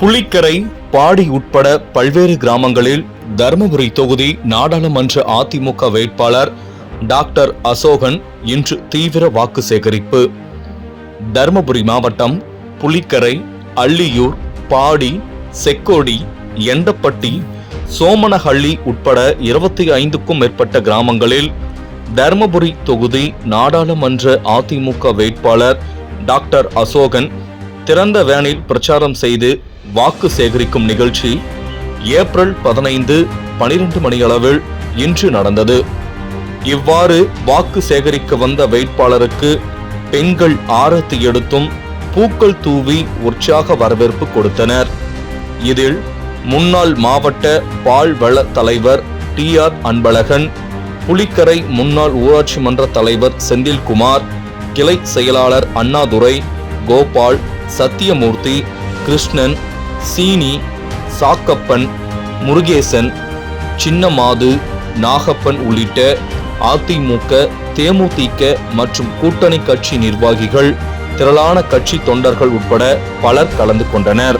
புலிக்கரை பாடி உட்பட பல்வேறு கிராமங்களில் தருமபுரி தொகுதி நாடாளுமன்ற அதிமுக வேட்பாளர் டாக்டர் அசோகன் இன்று தீவிர வாக்கு சேகரிப்பு. தருமபுரி மாவட்டம் புலிக்கரை அள்ளியூர் பாடி செக்கோடி எண்டப்பட்டி சோமனஹள்ளி உட்பட இருபத்தி ஐந்துக்கும் மேற்பட்ட கிராமங்களில் தருமபுரி தொகுதி நாடாளுமன்ற அதிமுக வேட்பாளர் டாக்டர் அசோகன் திறந்த வேனில் பிரச்சாரம் செய்து வாக்கு சேகரிக்கும் நிகழ்ச்சி ஏப்ரல் பதினைந்து பனிரெண்டு மணியளவில் இன்று நடந்தது. இவ்வாறு வாக்கு சேகரிக்க வந்த வேட்பாளருக்கு பெண்கள் ஆரத்தி எடுத்தும் பூக்கள் தூவி உற்சாக வரவேற்பு கொடுத்தனர். இதில் முன்னாள் மாவட்ட பால்வள தலைவர் டி ஆர் அன்பழகன் புலிக்கரை முன்னாள் ஊராட்சி மன்ற தலைவர் செந்தில்குமார் கிளை செயலாளர் அண்ணாதுரை கோபால் சத்தியமூர்த்தி கிருஷ்ணன் சீனி சாக்கப்பன் முருகேசன் சின்னமாது நாகப்பன் உள்ளிட்ட அதிமுக தேமுதிக மற்றும் கூட்டணி கட்சி நிர்வாகிகள் திரளான கட்சி தொண்டர்கள் உட்பட பலர் கலந்து கொண்டனர்.